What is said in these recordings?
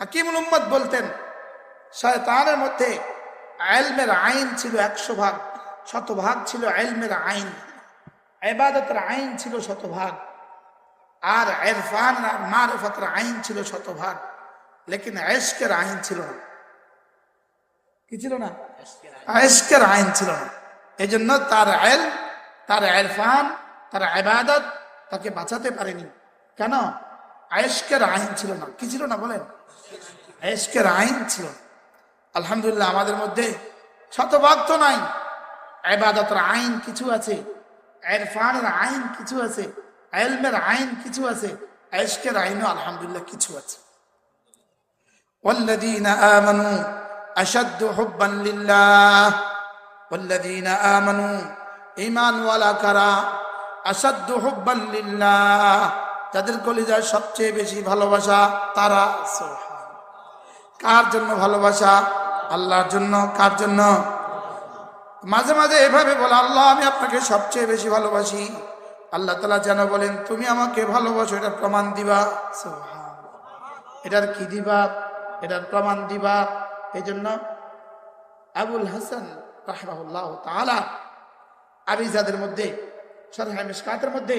হাকিমুল উম্মদ বলতেন শয়তানের মধ্যে আলমের আইন ছিল একশো ভাগ শতভাগ ছিল আলমের আইন। এবাদতের আইন ছিল শতভাগ আর এরফান আর মারফতের আইন ছিল শতভাগ লেকিন এশকের আইন ছিল না। কি ছিল না? এশকের আইন। ছিল না। এই জন্য তার এল তার এরফান তার এবাদত তাকে বাঁচাতে পারেনি। কেন? আয়েশকের আইন ছিল না কি ছিল না বলেন আয়েশকের আইন ছিল না। আলহামদুলিল্লাহ আমাদের মধ্যে শতভাগ তো নাই এবাদতের আইন কিছু আছে এরফানের আইন কিছু আছে এলমের আইন কিছু আছে আয়েশকের আইনও আলহামদুলিল্লাহ কিছু আছে والذين آمنوا أشد حبا لله والذين آمنوا إيمان ولا كرا أشد حبا لله যাদের কলিজার সবচেয়ে বেশি ভালোবাসা, তারা। কার জন্য ভালোবাসা? আল্লাহর জন্য। কার জন্য? মাঝে মাঝে এভাবে বলে, আল্লাহ, আমি আপনাকে সবচেয়ে বেশি ভালোবাসি। আল্লাহ তালা যেন বলেন, তুমি আমাকে ভালোবাসো, এটার প্রমাণ দিবা। এটার কি দিবা? এটার প্রমাণ দিবা? এই জন্য আবুল হাসান রাহমাহুল্লাহ আবিজাদের মধ্যে সরহ মিশকাতের মধ্যে,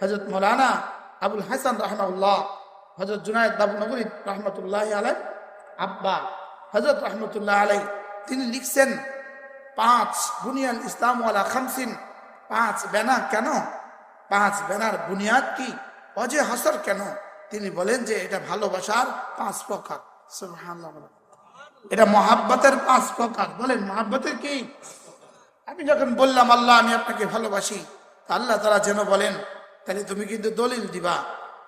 হযরত মৌলানা আবুল হাসান রাহমাহুল্লাহ, হযরত জুনায়েদ বাবু নগরী রহমতুল্লাহ আলাই আব্বা হযরত রহমতুল্লাহ আলাই তিনি লিখছেন, পাঁচ বুনিয়াল ইসলাম ওয়ালা খামসিন, পাঁচ ব্যানা কেন? পাঁচ ব্যানার বুনিয়াদ কি? অজে হাসর কেন? তিনি বলেন যে এটা ভালোবাসার পাঁচ প্রকার। এটা মহাব্বতের পাঁচ প্রকার। বলেন, মহাব্বতের কি? আমি যখন বললাম, আল্লাহ, আমি আপনাকে ভালোবাসি। আল্লাহ তারা যেন বলেন তাহলে তুমি কিন্তু দলিল দিবা।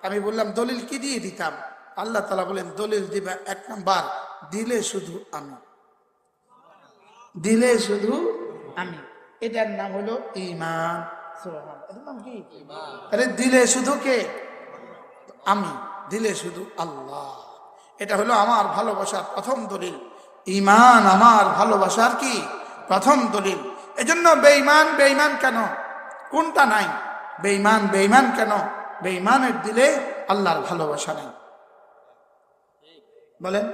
আমি বললাম, দলিল কি দিয়ে দিতাম? আল্লাহ তালা বলেন, দলিল দিবা এক নাম্বার, দিলে শুধু আমি। দিলে শুধু আমি। এটার নাম হলো ইমান নাম কি? দিলে শুধু কে? আমি। দিলে শুধু আল্লাহ। এটা হলো আমার ভালোবাসার প্রথম দলিল। ইমান আমার ভালোবাসার কি? প্রথম দলিল। এজন্য কেন? কোনটা নাই? বেঈমান বেঈমান কেন? বেঈমানের দিলে আল্লাহর ভালোবাসা নেই। বলেন,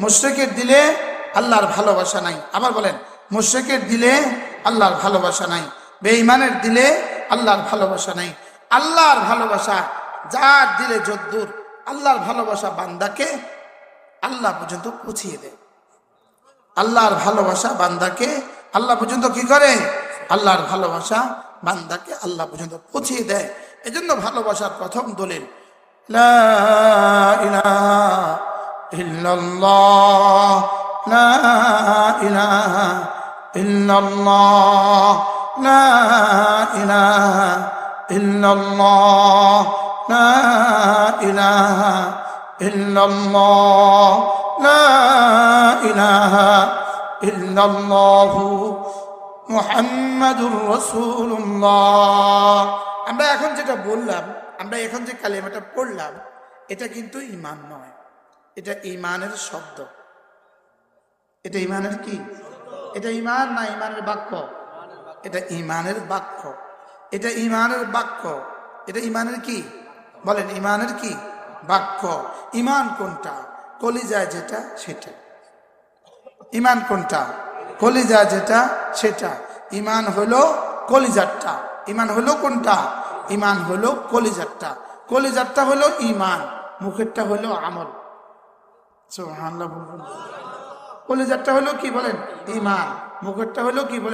মুশ্রিকের দিলে আল্লাহর ভালোবাসা নাই। আবার বলেন, মুশ্রিকের দিলে আল্লাহর ভালোবাসা নাই। বেঈমানের দিলে আল্লাহর ভালোবাসা নাই। আল্লাহর ভালোবাসা যার দিলে যদ্দুর, আল্লাহর ভালোবাসা বান্দাকে আল্লাহ পর্যন্ত পৌঁছিয়ে দেয়। আল্লাহর ভালোবাসা বান্দাকে আল্লাহ পর্যন্ত কি করে? আল্লাহর ভালোবাসা বান্দাকে আল্লাহ পর্যন্ত পৌঁছিয়ে দেয়। এজন্য ভালোবাসার প্রথম দলিল লা ইলাহা ইল্লাল্লাহ আমরা এখন যেটা বললাম, আমরা এখন যে কালেমাটা পড়লাম, এটা কিন্তু ইমান নয়। এটা ইমানের শব্দ। এটা ইমানের কি? এটা ইমান না ইমানের বাক্য? এটা ইমানের বাক্য। এটা ইমানের বাক্য। এটা ইমানের কি? বলেন ইমানের কি? বাক্য। ইমান কোনটা? কলিজায় যেটা, সেটা। ইমান কোনটা? কলিজা যেটা, সেটা। ইমান হলো কলিজারটা। ইমান হলো কোনটা? ইমান হলো কলিজারটা। কলিজারটা হলো ইমান, মুখেরটা হলো আমল। কলিজারটা হলো কি বলেন? ইমান। মুখেরটা হলো কি বলেন?